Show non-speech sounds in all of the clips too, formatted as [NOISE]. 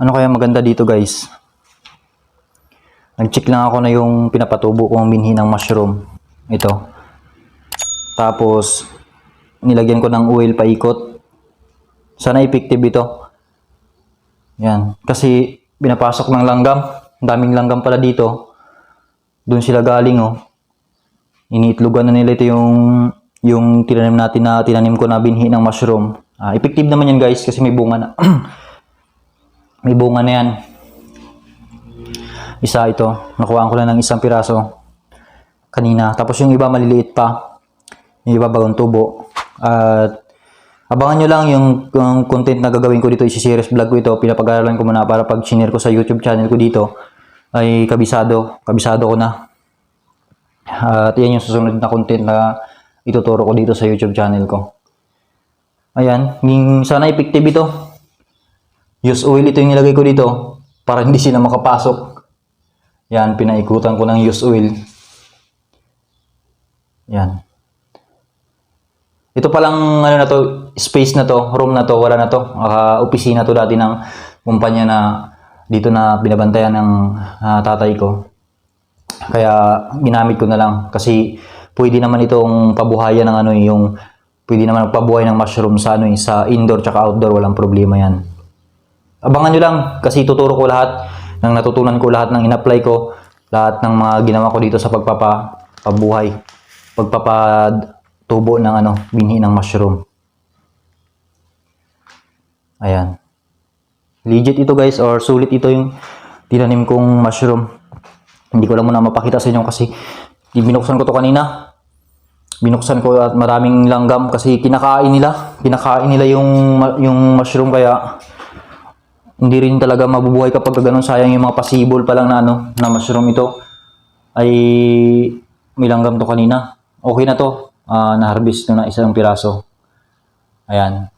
Ano kaya maganda dito guys? Nag-check lang ako na yung pinapatubo kong binhi ng mushroom. Ito. Tapos, nilagyan ko ng oil paikot. Sana effective ito. Yan. Kasi, binapasok ng langgam. Ang daming langgam pala dito. Doon sila galing oh. Iniitlogan na nila ito yung yung tinanim natin na tinanim ko na binhi ng mushroom. Ah, effective naman yan guys kasi may bunga na. [CLEARS THROAT] may bunga na yan. Isa ito. Nakuhaan ko lang ng isang piraso kanina. Tapos yung iba maliliit pa. Yung iba bagong tubo. At abangan nyo lang yung, yung content na gagawin ko dito. Isi-series vlog ko ito. Pinapag-aralan ko muna para pag sinare ko sa YouTube channel ko dito ay kabisado. Kabisado ko na. At yan yung susunod na content na ituturo ko dito sa YouTube channel ko. Ayan, sana effective ito. Use oil ito yung nilagay ko dito para hindi sila makapasok. Yan, pinaikutan ko ng use oil. Yan. Ito palang ano na to, space na to, room na to, wala na to. Uh, opisina to dati ng kumpanya na dito na binabantayan ng ah, tatay ko. Kaya ginamit ko na lang kasi pwede naman itong pabuhayan ng ano eh, yung pwede naman pabuhay ng mushroom sa ano eh, sa indoor tsaka outdoor walang problema yan. Abangan nyo lang kasi tuturo ko lahat ng natutunan ko lahat ng in-apply ko lahat ng mga ginawa ko dito sa pagpapa pabuhay pagpapatubo ng ano binhi ng mushroom. Ayan. Legit ito guys or sulit ito yung tinanim kong mushroom. Hindi ko lang muna mapakita sa inyo kasi binuksan ko to kanina. Binuksan ko at maraming langgam kasi kinakain nila. Kinakain nila yung yung mushroom kaya hindi rin talaga mabubuhay kapag ganun sayang yung mga pasibol pa lang na ano na mushroom ito ay may langgam to kanina. Okay na to. Ah, na-harvest ko na isang piraso. Ayan.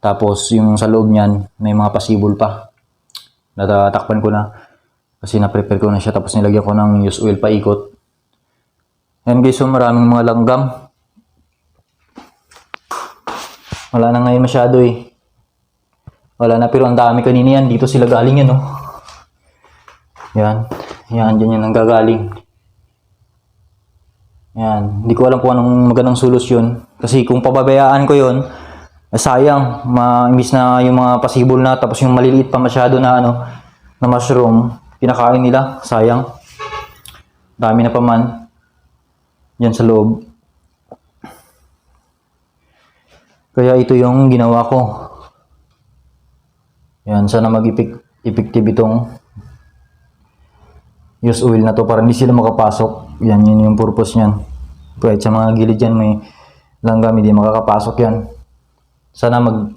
Tapos yung sa loob niyan may mga pasibol pa. Natatakpan ko na. Kasi na-prepare ko na siya tapos nilagyan ko ng use oil paikot. Ayan guys, so maraming mga langgam. Wala na ngayon masyado eh. Wala na pero ang dami kanina yan. Dito sila galing yan oh. Yan. Yan, dyan yan ang gagaling. Yan. Hindi ko alam kung anong magandang solusyon. Kasi kung pababayaan ko yon eh, sayang. Ma, imbis na yung mga pasibol na tapos yung maliliit pa masyado na ano na mushroom, pinakain nila. Sayang. Dami na pa man. Yan sa loob. Kaya ito yung ginawa ko. Yan, sana mag-effective itong use oil na to para hindi sila makapasok. Yan, yun yung purpose niyan. Kahit sa mga gilid yan, may langgam, hindi makakapasok yan. Sana mag,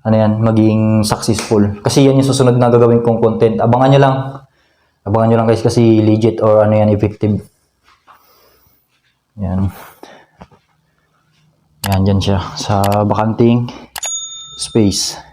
ano yan, maging successful. Kasi yan yung susunod na gagawin kong content. Abangan nyo lang. Abangan nyo lang guys kasi legit or ano yan, effective. Yan. Yan, dyan siya. Sa bakanting space.